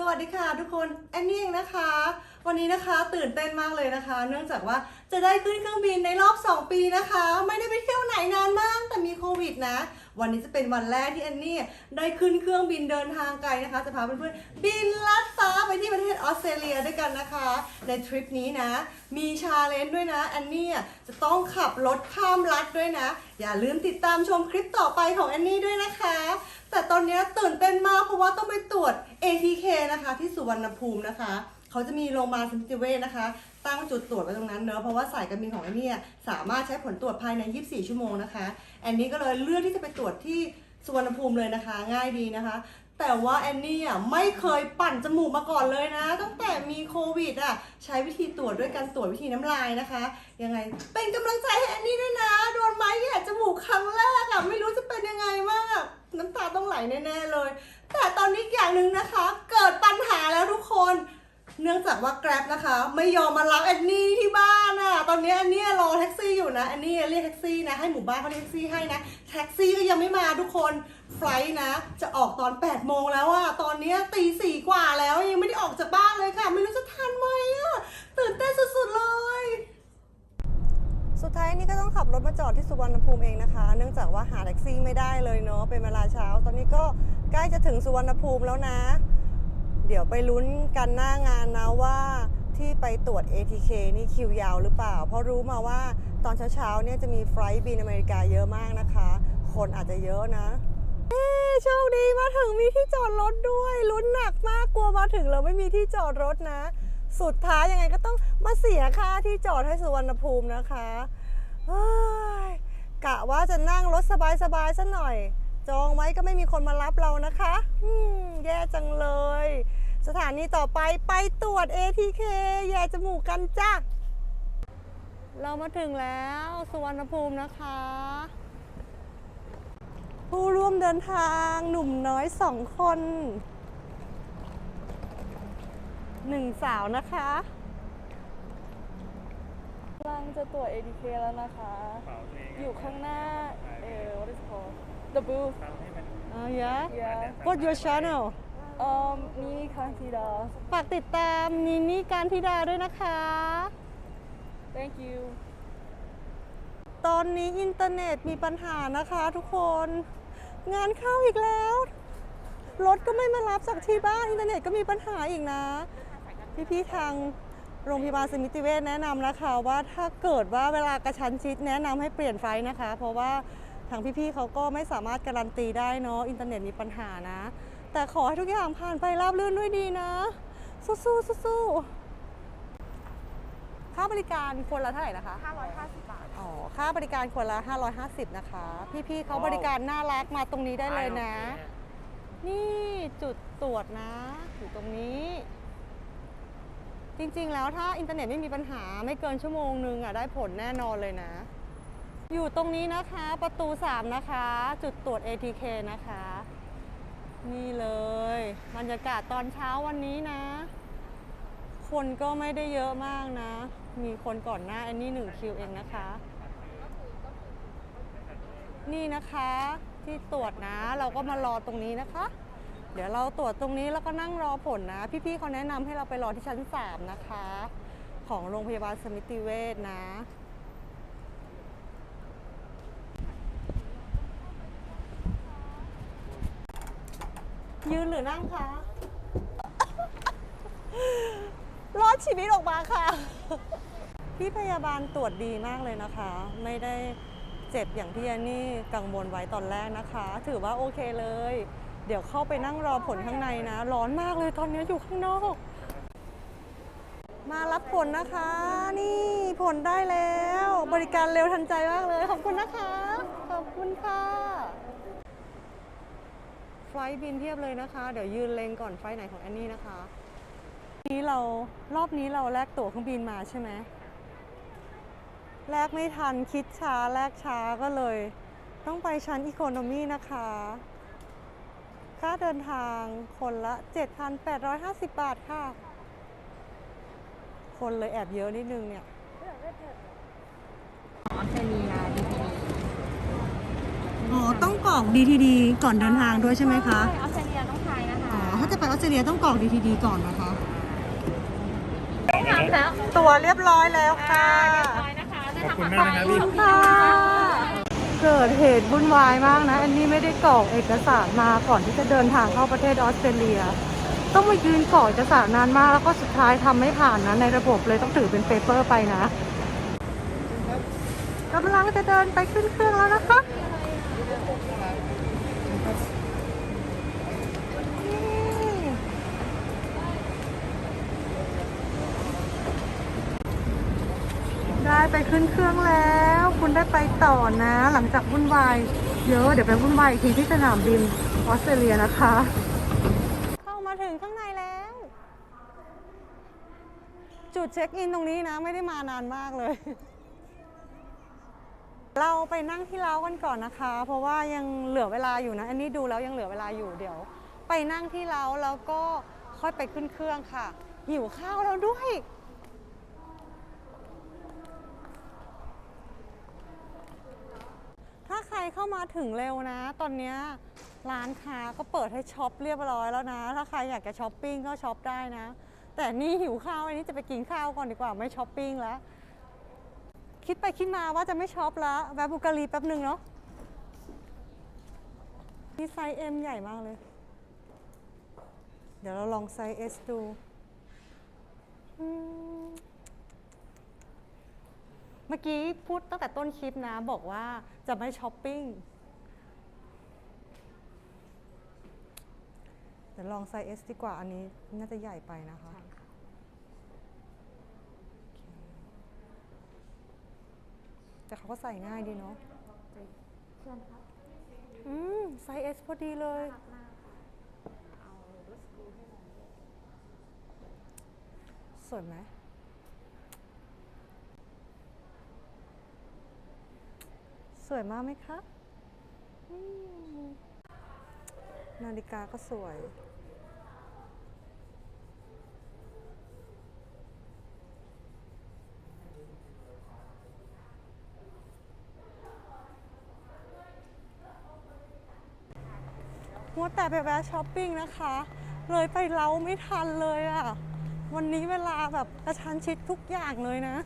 สวัสดีค่ะทุกคนแอนนี่เองนะคะ วันนี้นะคะตื่นเต้นมากเลยนะคะ เนื่องจากว่าจะได้ขึ้นเครื่องบินในรอบ 2 ปีนะคะ ไม่ได้ไปเที่ยวไหนนานมากแต่มีโควิดนะ วันนี้จะเป็นวันแรกที่แอนนี่ได้ขึ้นเครื่องบินเดินทางไกลนะคะ จะพาเพื่อนๆบินลัดฟ้าไปที่ประเทศออสเตรเลียด้วยกันนะคะ ในทริปนี้นะ มีชาเลนจ์ด้วยนะแอนนี่จะต้องขับรถข้ามรัฐด้วยนะ อย่าลืมติดตามชมคลิปต่อไปของแอนนี่ด้วยนะคะ แต่ตอนนี้ตื่นเต้นมากเพราะว่าต้องไปตรวจ ATK นะคะที่สุวรรณภูมินะคะเขาจะมีโรงพยาบาลสมิติเวชนะคะ ตั้งจุดตรวจไว้ตรงนั้นเนอะเพราะว่าสายการบินของแอนนี่สามารถใช้ผลตรวจภายใน 24 ชั่วโมงนะคะ แอนนี่ก็เลยเลือกที่จะไปตรวจที่สุวรรณภูมิเลยนะคะ ง่ายดีนะคะ แต่ว่าแอนนี่อะไม่เคยปั่นจมูกมาก่อนเลยนะ ตั้งแต่มีโควิดอะใช้วิธีตรวจด้วยการตรวจวิธีน้ำลายนะคะ ยังไงเป็นกำลังใจให้แอนนี่ด้วยนะ โดนไม้แย่จมูกครั้งแรกอะไม่รู้จะเป็นยังไงมากน้ำตาต้องไหลแน่ๆเลย แต่ตอนนี้อย่างหนึ่งนะคะ เกิดปัญหาแล้วทุกคน เนื่องจากว่า Grab นะคะ ไม่ยอมมารับแอนนี่ที่บ้านอะ ตอนนี้แอนนี่รอแท็กซี่อยู่นะแอนนี่เรียกแท็กซี่นะให้หมู่บ้านเขาเรียกแท็กซี่ให้นะแท็กซี่ก็ยังไม่มาทุกคนไฟล์นะ จะออกตอน8โมงแล้วอะตอนนี้ตีสี่กว่าแล้วยังไม่ได้ออกจากบ้านเลยค่ะ ไม่รู้จะทันไหมอะตื่นเต้นสุดๆเลยสุดท้ายนี่ก็ต้องขับรถมาจอดที่สุวรรณภูมิเองนะคะ เนื่องจากว่าหาแท็กซี่ไม่ได้เลยเนาะเป็นเวลาเช้า ตอนนี้ก็ใกล้จะถึงสุวรรณภูมิแล้วนะ เดี๋ยวไปลุ้นกันหน้างานนะว่าที่ไปตรวจ ATK นี่คิวยาวหรือเปล่า เพราะรู้มาว่าตอนเช้าๆเนี่ยจะมีไฟล์บินอเมริกาเยอะมากนะคะ คนอาจจะเยอะนะเอ้โชคดีมาถึงมีที่จอดรถด้วยลุ้นหนักมากกลัวมาถึงแล้วไม่มีที่จอดรถนะ สุดท้ายยังไงก็ต้องมาเสียค่าที่จอดให้สุวรรณภูมินะคะเฮ้ยกะว่าจะนั่งรถสบายๆสัหน่อย จองไว้ก็ไม่มีคนมารับเรานะคะ อืม แย่จังเลย สถานีต่อไปไปตรวจ ATK แย่จมูกกันจ้ะเรามาถึงแล้วสุวรรณภูมินะคะ ผู้ร่วมเดินทางหนุ่มน้อยสองคนหนึ่งสาวนะคะกำลังจะตรวจ ATK แล้วนะคะ อยู่ข้างหน้า เออ what is it called the booth อ๋อ yeah Yeah. what's your channel Um, Mimi Kantida. ฝากติดตามนินนี่การธิดาด้วยนะคะ Thank you. ตอนนี้อินเทอร์เน็ตมีปัญหานะคะทุกคน งานเข้าอีกแล้ว รถก็ไม่มารับจากที่บ้านอินเทอร์เน็ตก็มีปัญหาอีกนะ พี่ๆทางโรงพยาบาลสมิติเวชแนะนำนะคะว่าถ้าเกิดว่าเวลากระชั้นชิดแนะนำให้เปลี่ยนไฟล์นะคะ เพราะว่าทางพี่ๆเขาก็ไม่สามารถการันตีได้เนาะอินเทอร์เน็ตมีปัญหานะ แต่ขอให้ทุกอย่างผ่านไปราบรื่นด้วยดีนะ สู้ๆสู้ๆค่าบริการคนละเท่าไหร่นะคะ 550 บาท อ๋อ ค่าบริการคนละ 550 นะคะ พี่ๆเขาบริการน่ารักมาตรงนี้ได้เลยนะ นี่จุดตรวจนะ อยู่ตรงนี้ จริงๆแล้วถ้าอินเทอร์เน็ตไม่มีปัญหาไม่เกินชั่วโมงนึงอะได้ผลแน่นอนเลยนะ อยู่ตรงนี้นะคะประตู 3 นะคะ จุดตรวจ ATK นะคะ นี่เลย บรรยากาศตอนเช้าวันนี้นะ คนก็ไม่ได้เยอะมากนะ มีคนก่อนหน้าอันนี้หนึ่งคิวเองนะคะ นี่นะคะที่ตรวจนะเราก็มารอตรงนี้นะคะ เดี๋ยวเราตรวจตรงนี้แล้วก็นั่งรอผลนะ พี่ๆเขาแนะนำให้เราไปรอที่ชั้น 3 นะคะ ของโรงพยาบาลสมิติเวชนะ ยืนหรือนั่งคะ รอดชีวิตออกมาค่ะ พี่พยาบาลตรวจดีมากเลยนะคะ ไม่ได้เจ็บอย่างที่แอนนี่กังวลไว้ตอนแรกนะคะ ถือว่าโอเคเลย เดี๋ยวเข้าไปนั่งรอผลข้างในนะ ร้อนมากเลยตอนนี้อยู่ข้างนอก มารับผลนะคะ นี่ผลได้แล้ว บริการเร็วทันใจมากเลย ขอบคุณนะคะ ขอบคุณค่ะ ลท์บินเทียบเลยนะคะ เดี๋ยวยืนเลงก่อนไฟลท์ไหนของแอนนี่นะคะนี้เรารอบนี้เราแลกตั๋วเครื่องบินมาใช่ไหมแลกไม่ทันคิดช้าแลกช้าก็เลย ต้องไปชั้นอีโคโนมีนะคะ ค่าเดินทางคนละ 7,850 บาทค่ะ คนเลยแอบเยอะนิดนึงเนี่ย ออสเตรเลีย DPD อ๋อต้องกรอก DTD ก่อนเดินทางด้วยใช่ไหมคะใช่ออสเตรเลียต้องใช้นะคะอ๋อถ้าจะไปออสเตรเลียต้องกรอก DTD ก่อนนะคะตัวเรียบร้อยแล้วค่ะขอบคุณมากนะครับพี่ ค่ะ เกิดเหตุวุ่นวายมากนะ อันนี้ไม่ได้กรอกเอกสารมาก่อนที่จะเดินทางเข้าประเทศออสเตรเลีย ต้องมายืนกรอกเอกสารนานมากแล้วก็สุดท้ายทำไม่ผ่านนะในระบบเลยต้องถือเป็นเปเปอร์ไปนะกำลังจะเดินไปขึ้นเครื่องแล้วนะคะ ได้ไปขึ้นเครื่องแล้ว คุณได้ไปต่อนะ หลังจากวุ่นวายเยอะ เดี๋ยวไปวุ่นวายอีกทีที่สนามบินออสเตรเลียนะคะ เข้ามาถึงข้างในแล้ว จุดเช็คอินตรงนี้นะ ไม่ได้มานานมากเลย เราไปนั่งที่เล้ากันก่อนนะคะ เพราะว่ายังเหลือเวลาอยู่นะ อันนี้ดูแล้วยังเหลือเวลาอยู่เดี๋ยว ไปนั่งที่เล้าแล้วก็ค่อยไปขึ้นเครื่องค่ะหิวข้าวแล้วด้วย ถ้าใครเข้ามาถึงเร็วนะ ตอนนี้ร้านค้าก็เปิดให้ช็อปเรียบร้อยแล้วนะ ถ้าใครอยากจะช้อปปิ้งก็ช็อปได้นะ แต่นี่หิวข้าวอันนี้จะไปกินข้าวก่อนดีกว่าไม่ช้อปปิ้งแล้ว คิดไปคิดมาว่าจะไม่ช็อปแล้วแวะบุการีแป๊บหนึ่งเนาะนี่ไซส์ M ใหญ่มากเลย เดี๋ยวเราลองไซส์ S ดู เมื่อกี้พูดตั้งแต่ต้นคลิปนะ บอกว่าจะไม่ช้อปปิ้งเดี๋ยวลองไซส์ S ดีกว่าอันนี้น่าจะใหญ่ไปนะคะแต่เขาก็ใส่ง่ายดีเนาะอืมไซส์ S พอดีเลยสวยไหม สวยมากไหมคะ นาฬิกาก็สวย มัวแต่ไปแวะช้อปปิ้งนะคะ เลยไปเล้าไม่ทันเลยอะ่ะ วันนี้เวลาแบบกระชันชิดทุกอย่างเลยนะ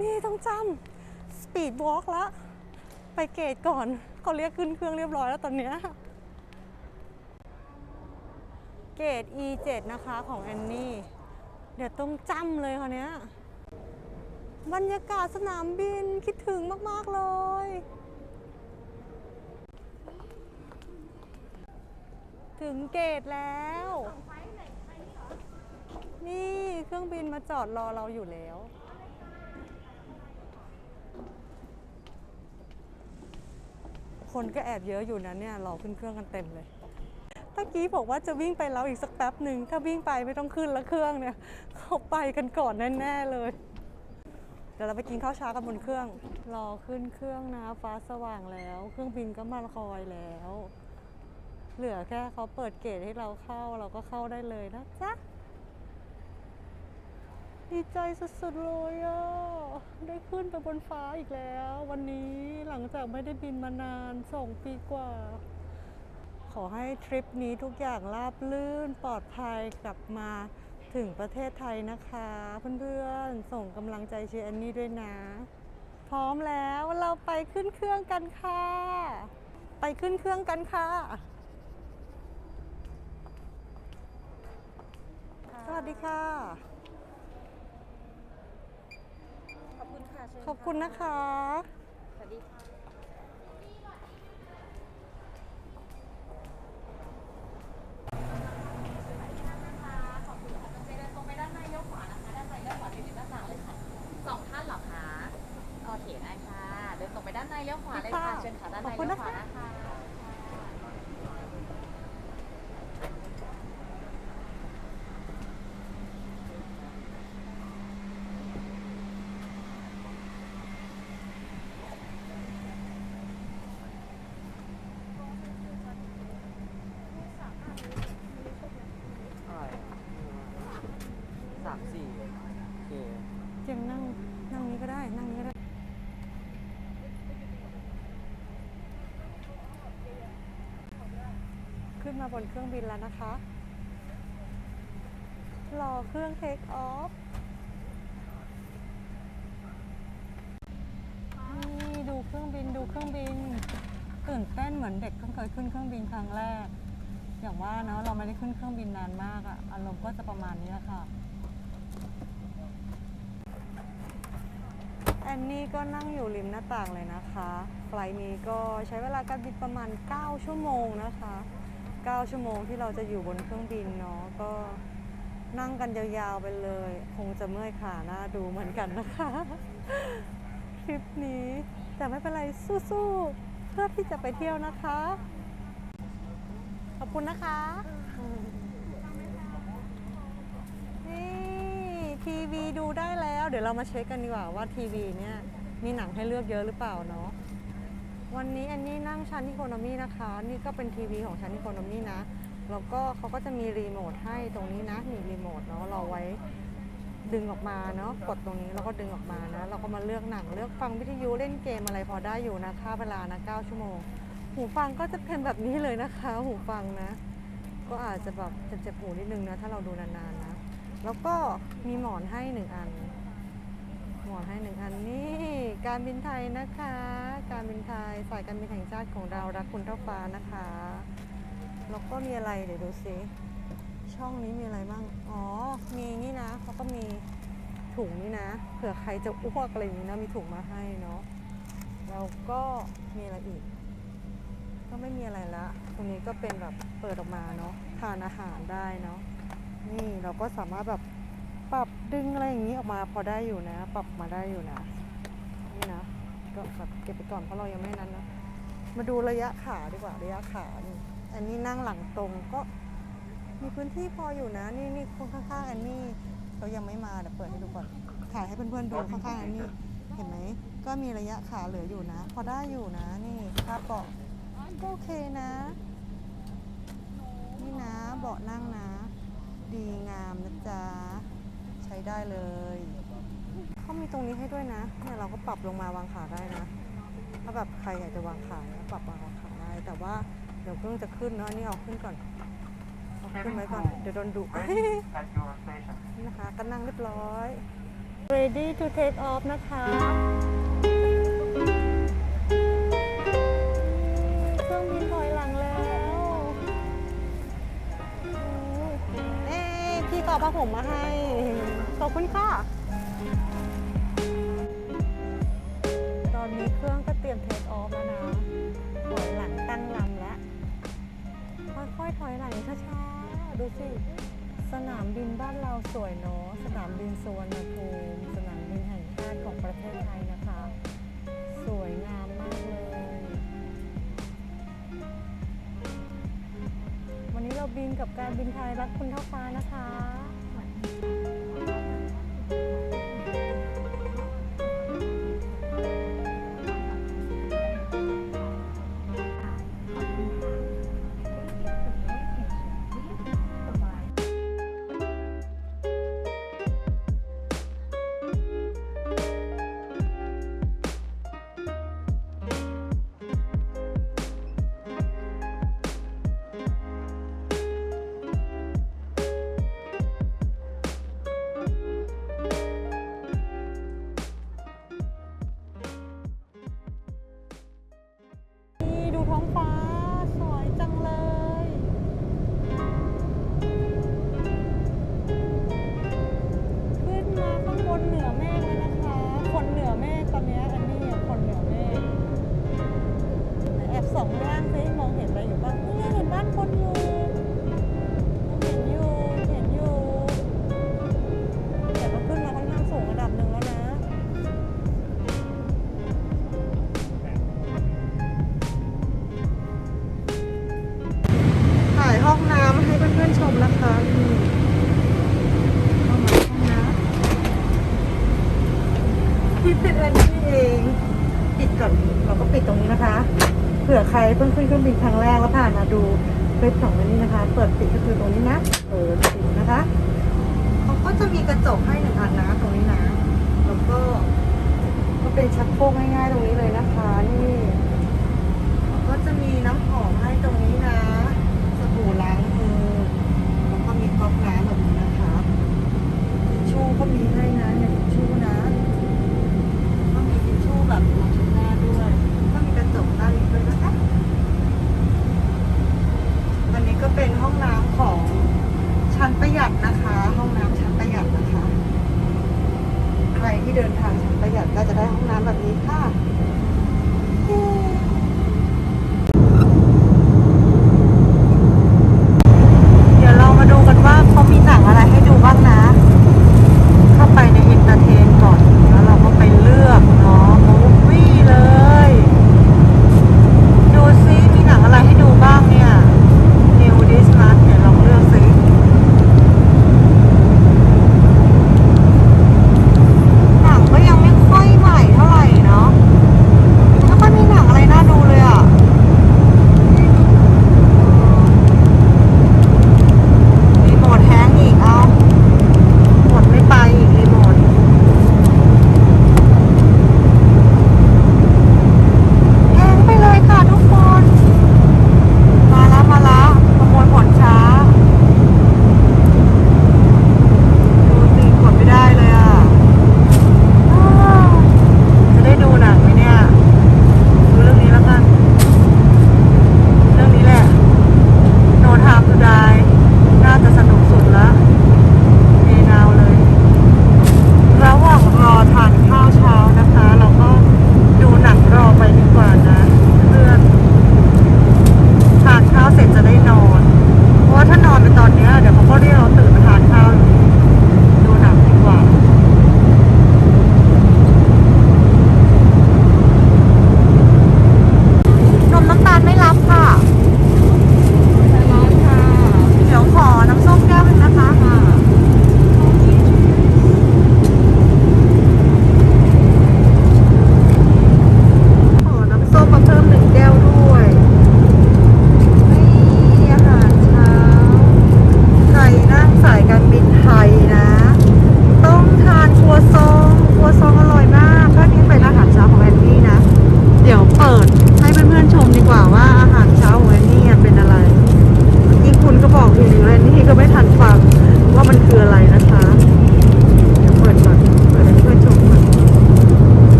นี่ต้องจำสปีดวอล์กละ ไปเกตก่อนเขาเรียกขึ้นเครื่องเรียบร้อยแล้วตอนเนี้ยเกต E7 นะคะของแอนนี่ เดี๋ยวต้องจำเลยคนเนี้ยบรรยากาศสนามบินคิดถึงมาก ๆ เลย ถึงเกตแล้ว นี่เครื่องบินมาจอดรอเราอยู่แล้ว คนก็แอบเยอะอยู่นะเนี่ยรอขึ้นเครื่องกันเต็มเลยตะกี้บอกว่าจะวิ่งไปแล้วอีกสักแป๊บหนึ่งถ้าวิ่งไปไม่ต้องขึ้นละเครื่องเนี่ยเขาไปกันก่อนแน่ๆเลย เดี๋ยวเราไปกินข้าวเช้ากันบนเครื่อง รอขึ้นเครื่องนะฟ้าสว่างแล้ว เครื่องบินก็มาคอยแล้ว เหลือแค่เขาเปิดเกตให้เราเข้าเราก็เข้าได้เลยนะจ๊ะดีใจสุดๆเลยอะ ขึ้นไปบนฟ้าอีกแล้ว วันนี้หลังจากไม่ได้บินมานานสองปีกว่า ขอให้ทริปนี้ทุกอย่างราบลื่นปลอดภัยกลับมาถึงประเทศไทยนะคะ เพื่อนๆ ส่งกำลังใจเชียร์แอนนี่ด้วยนะ พร้อมแล้วเราไปขึ้นเครื่องกันค่ะ ไปขึ้นเครื่องกันค่ะ สวัสดีค่ะ ขอบ คุณค่ะเชิญขอบคุณนะคะ สวัสดีค่ะสองท่านเหรอคะ โอเคได้ค่ะ เดินตรงไปด้านในเลี้ยวขวาเลยค่ะค่ะเชิญค่ะด้านขในอบคุณเลี้ยวขวานะคะนะคะ สามสี่โอเค เจียงนั่ง นั่งนี้ก็ได้ นั่งนี้ก็ได้ ขึ้ นมาบนเครื่องบินแล้วนะคะ รอเครื่องเทคออฟนี่ดูเครื่องบินดูเครื่องบิน ตื่นเต้นเหมือนเด็กเพิ่งเคยขึ้นเครื่องบินครั้งแรก อย่างว่าเนาะเราไม่ได้ขึ้นเครื่องบินนานมากอะอารมณ์ก็จะประมาณนี้แหละค่ะแอนนี่ก็นั่งอยู่ริมหน้าต่างเลยนะคะ ไฟล์นี้ก็ใช้เวลาการบินประมาณ 9 ชั่วโมงนะคะ 9 ชั่วโมงที่เราจะอยู่บนเครื่องบินเนาะก็นั่งกันยาวๆไปเลย คงจะเมื่อยขาหน้าดูเหมือนกันนะคะ ทริปนี้แต่ไม่เป็นไรสู้ๆเพื่อที่จะไปเที่ยวนะคะ ขอบคุณนะคะ นี่ ทีวีดูได้แล้ว เดี๋ยวเรามาเช็คกันดีกว่าว่าทีวีเนี่ยมีหนังให้เลือกเยอะหรือเปล่าเนาะ วันนี้อันนี้นั่งชั้นอีโคโนมีนะคะ นี่ก็เป็นทีวีของชั้นอีโคโนมีนะ แล้วก็เขาก็จะมีรีโมทให้ตรงนี้นะ มีรีโมทเนาะเราไว้ดึงออกมาเนาะกดตรงนี้แล้วก็ดึงออกมานะ เราก็มาเลือกหนังเลือกฟังวิทยุเล่นเกมอะไรพอได้อยู่นะค่าเวลานะ 9 ชั่วโมง หูฟังก็จะเป็นแบบนี้เลยนะคะ หูฟังนะ ก็อาจจะแบบเจ็บๆหูนิดนึงนะถ้าเราดูนานๆนะ แล้วก็มีหมอนให้หนึ่งอัน หมอนให้หนึ่งอันนี่การบินไทยนะคะ การบินไทยสายการบินแห่งชาติของเรารักคุณเท่าฟ้านะคะแล้วก็มีอะไรเดี๋ยวดูซิช่องนี้มีอะไรบ้างอ๋อ มีนี่นะเขาก็มีถุงนี่นะเผื่อใครจะอ้วกอะไรอย่างนี้นะมีถุงมาให้เนาะแล้วก็มีอะไรอีก ก็ไม่มีอะไรละตรงนี้ก็เป็นแบบเปิดออกมาเนาะทานอาหารได้เนาะนี่เราก็สามารถแบบ ปรับดึงอะไรอย่างนี้ออกมาพอได้อยู่นะ ปรับมาได้อยู่นะ นี่นะ ก็แบบเก็บไปก่อนเพราะเรายังไม่นั้นนะ มาดูระยะขาดีกว่าระยะขานี่อันนี้นั่งหลังตรงก็มีพื้นที่พออยู่นะ นี่นี่คนข้างๆอันนี้เขายังไม่มาเดี๋ยวเปิดให้ดูก่อนถ่ายให้เพื่อนๆดูข้างๆอันนี้เห็นไหมก็มีระยะขาเหลืออยู่นะ พอได้อยู่นะ นี่ค่าเบาะก็โอเคนะ นี่นะเบาะนั่งนะ ดีงามนะจ๊ะ ช้ได้เลย เขามีตรงนี้ให้ด้วยนะเนี่ยเราก็ปรับลงมาวางขาได้นะ ถ้าแบบใครอยากจะวางขาก็ปรับวางขาได้ แต่ว่าเดี๋ยวเครื่องจะขึ้นเนาะอันนี่เอาขึ้นก่อนเอาขึ้นไว้ก่อน เดี๋ยวโดนดุนี่นะคะก็นั่งเรียบร้อย ready to take off นะคะเครื่องบินถอยหลังแล้วเอ้ยพี่ต่อผ้าผมมาให้ ขอบคุณค่ะ ตอนนี้เครื่องก็เตรียมเทคออฟแล้วนะ ถอยหลังตั้งลำแล้ว ค่อยๆ ถอยหลังช้าๆ ดูสิ สนามบินบ้านเราสวยเนาะ สนามบินสุวรรณภูมิสนามบินแห่งชาติของประเทศไทยนะคะ สวยงามมากเลย วันนี้เราบินกับการบินไทยรักคุณเท่าฟ้านะคะ พิ่งขึ้นเครื่องบินครั้งแรกแล้วผ่านมาดูคลิปของอันนี้นะคะ เปิดปิดก็คือตรงนี้นะเปิดปิดนะคะเขาก็จะมีกระจกให้หนึ่งอันนะตรงนี้นะแล้วก็ก็เป็นชักโครกง่ายๆตรงนี้เลยนะคะนี่ก็จะมีน้ำหอมให้ตรงนี้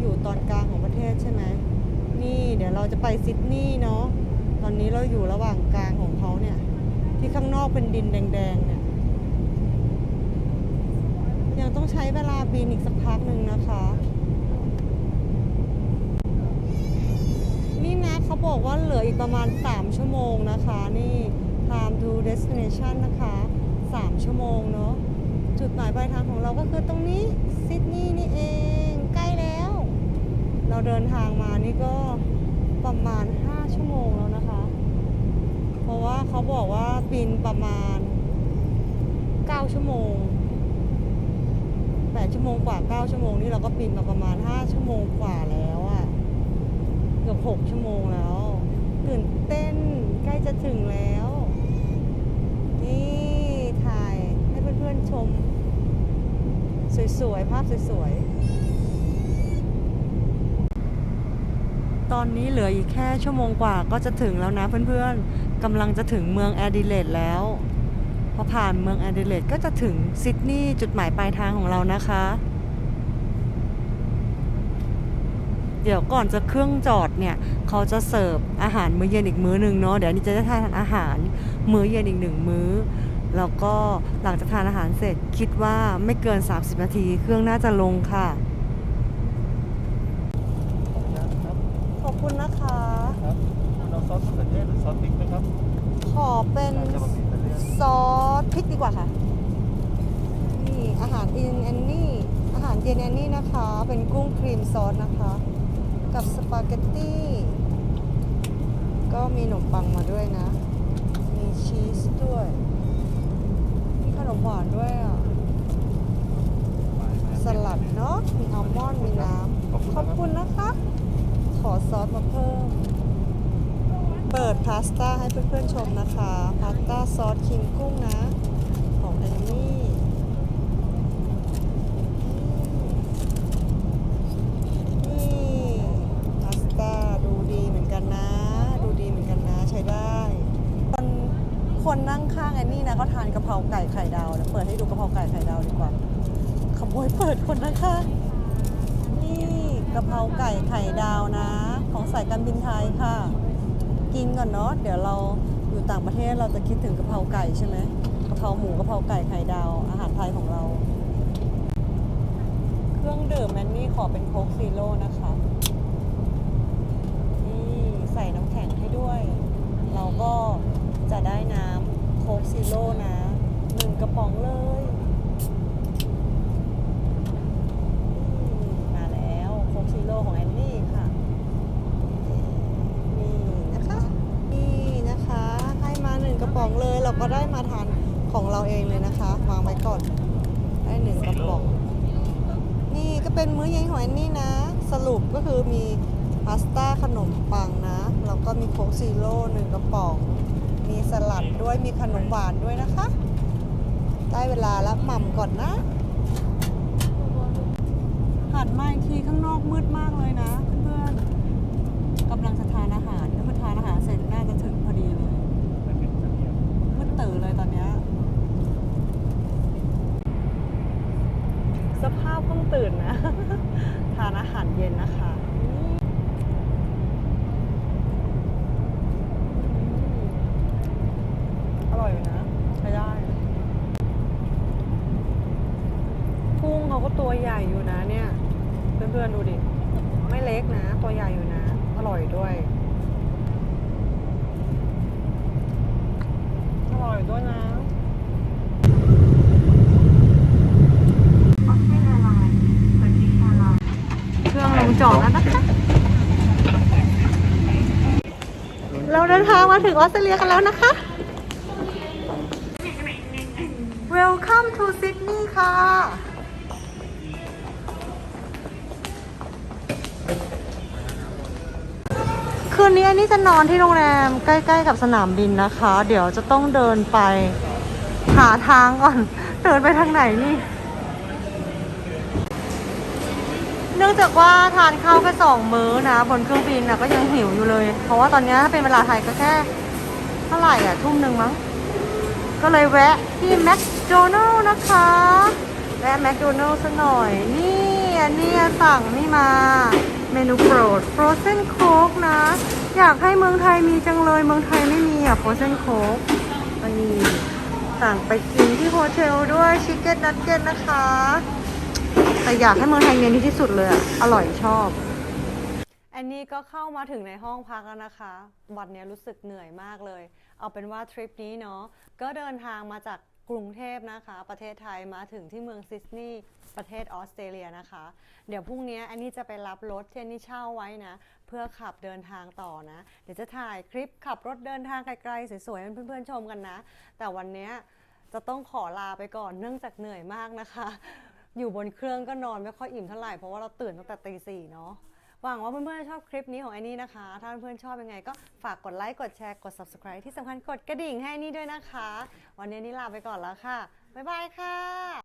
อยู่ตอนกลางของประเทศใช่ไหมนี่เดี๋ยวเราจะไปซิดนีย์เนาะตอนนี้เราอยู่ระหว่างกลางของเขาเนี่ย ที่ข้างนอกเป็นดินแดงๆเนี่ยยังต้องใช้เวลาบินอีกสักพักหนึ่งนะคะ นี่นะเขาบอกว่าเหลืออีกประมาณ 3 ชั่วโมงนะคะ นี่ time to destination นะคะ 3 ชั่วโมงเนาะจุดหมายปลายทางของเราก็คือตรงนี้ซิดนีย์นี่เอง เราเดินทางมานี่ก็ประมาณ 5 ชั่วโมงแล้วนะคะ เพราะว่าเขาบอกว่าบินประมาณ 9 ชั่วโมง 8 ชั่วโมงกว่า 9 ชั่วโมงนี่เราก็บินมาประมาณ 5 ชั่วโมงกว่าแล้วอะเกือบหกชั่วโมงแล้ว ตื่นเต้นใกล้จะถึงแล้ว นี่ถ่ายให้เพื่อนๆชม สวยๆ ภาพสวยๆ ตอนนี้เหลืออีกแค่ชั่วโมงกว่าก็จะถึงแล้วนะเพื่อนๆกำลังจะถึงเมืองแอดิเลดแล้วพอผ่านเมืองแอดิเลดก็จะถึงซิดนีย์จุดหมายปลายทางของเรานะคะ เดี๋ยวก่อนจะเครื่องจอดเนี่ย เขาจะเสิร์ฟอาหารมื้อเย็นอีกมื้อหนึ่งเนาะเดี๋ยวนนี้จะได้ทานอาหารมื้อเย็นอีกหนึ่งมื้อ แล้วก็หลังจากทานอาหารเสร็จคิดว่าไม่เกิน 30 นาที เครื่องน่าจะลงค่ะ ครับ ขอบ คุณนะคะ ครับคุณเอาซอสมะเขือเทศหรือซอสพริกไหมครับขอเป็นจะมาปิดเป็นเรื่องซอสพริกดีกว่าค่ะ นี่อาหารอินแอนนี่ อาหารเย็นแอนนี่นะคะ เป็นกุ้งครีมซอสนะคะ กับสปาเกตตี้ ก็มีขนมปังมาด้วยนะ มีชีสด้วย มีขนมหวานด้วยอะ สลัดเนาะ มีอัลมอนด์ มีน้ำ ขอบคุณขอบนะครับคุณนะคะข อซอสมาเพิ่ม เปิดพาสต้าให้เพื่อนๆชมนะคะ พาสต้าซอสครีมกุ้งนะ ของแอนนี่นี่พาสต้าดูดีเหมือนกันนะดูดีเหมือนกันนะใช้ได้คนคนนั่งข้างแอนนี่นะก็ทานกะเพราไก่ไข่ดาวเดี๋ยวเปิดให้ดูกะเพราไก่ไข่ดาวดีกว่าขโมยเปิดคนนั่งข้าง กะเพราไก่ไข่ดาวนะ ของสายการบินไทยค่ะ กินก่อนเนาะเดี๋ยวเราอยู่ต่างประเทศเราจะคิดถึงกะเพราไก่ใช่ไหมกะเพราหมูกะเพราไก่ไข่ดาว อาหารไทยของเรา เครื่องดื่มแมนนี่ขอเป็นโค้กซีโร่นะคะนี่ใส่น้ำแข็งให้ด้วย เราก็จะได้น้ำโค้กซีโร่นะหนึ่งกระป๋องเลยนี่มาแล้วโค้กซีโร่ของแอนนี่ค่ะ นี่นะคะ นี่นะคะ ให้มาหนึ่งกระป๋องเลย เราก็ได้มาทานของ เองเลยนะคะ วางไว้ก่อน ได้หนึ่งกระป๋อง นี่ก็เป็นมื้อเย็นของแอนนี่นะ สรุปก็คือมีพาสต้าขนมปังนะ แล้วก็มีโค้กซีโร่หนึ่งกระป๋อง มีสลัดด้วย มีขนมหวานด้วยนะคะ ได้เวลาแล้วหม่ำก่อนนะหันมาอีกทีข้างนอกมืดมากเลยนะเพื่อนๆกำลังจะทานอาหารถ้าเพื่อนทานอาหารเสร็จน่าจะถึงพอดีเลยมืดตื่นเลยตอนเนี้ยสภาพเพิ่ง ตื่นนะ ทานอาหารเย็นนะคะอร่อยอยู่นะ ใช้ได้ กุ้งเขาก็ตัวใหญ่อยู่นะเนี่ย เพื่อนๆดูดิ ไม่เล็กนะ ตัวใหญ่อยู่นะ อร่อยด้วย อร่อยด้วยนะ เครื่องลงจอดแล้วนะคะ เราเดินทาง มาถึงออสเตรเลียกันแล้วนะคะ Welcome to Sydney ค่ะ คืนนี้อันนี้จะนอนที่โรงแรมใกล้ๆกับสนามบินนะคะ เดี๋ยวจะต้องเดินไปหาทางก่อน เดินไปทางไหนนี่ เนื่องจากว่าทานข้าวแค่สองมื้อนะ บนเครื่องบินนะก็ยังหิวอยู่เลย เพราะว่าตอนนี้ถ้าเป็นเวลาไทยก็แค่เท่าไหร่อะทุ่มหนึ่งมั้ง ก็เลยแวะที่แมคโดนัลล์นะคะ แวะแมคโดนัลล์สักหน่อย นี่อันนี้สั่งนี่มาเมนูโปรด Frozen Coke นะ อยากให้เมืองไทยมีจังเลยเมืองไทยไม่มีอะ Frozen Coke อันนี้สั่งไปกินที่โฮเทลด้วยชิคเก้นนัทเก็ตนะคะ แต่อยากให้เมืองไทยเนียนที่สุดเลยอะอร่อยชอบ อันนี้ก็เข้ามาถึงในห้องพักแล้วนะคะ วันนี้รู้สึกเหนื่อยมากเลย เอาเป็นว่าทริปนี้เนาะ ก็เดินทางมาจากกรุงเทพนะคะ ประเทศไทยมาถึงที่เมืองซิดนีย์ประเทศออสเตรเลียนะคะ เดี๋ยวพรุ่งนี้อันนี้จะไปรับรถที่อันนี้เช่าไว้นะ เพื่อขับเดินทางต่อนะ เดี๋ยวจะถ่ายคลิปขับรถเดินทางไกลๆสวยๆให้เพื่อนๆชมกันนะ แต่วันนี้จะต้องขอลาไปก่อนเนื่องจากเหนื่อยมากนะคะ อยู่บนเครื่องก็นอนไม่ค่อยอิ่มเท่าไหร่เพราะว่าเราตื่นตั้งแต่ตีสี่เนาะหวังว่าเพื่อนๆชอบคลิปนี้ของแอนนี่นะคะ ถ้าเพื่อนๆชอบยังไงก็ฝากกดไลค์กดแชร์กด subscribe ที่สำคัญกดกระดิ่งให้แอนนี่ด้วยนะคะ วันนี้นนี่ลาไปก่อนแล้วค่ะบ๊ายบายค่ะ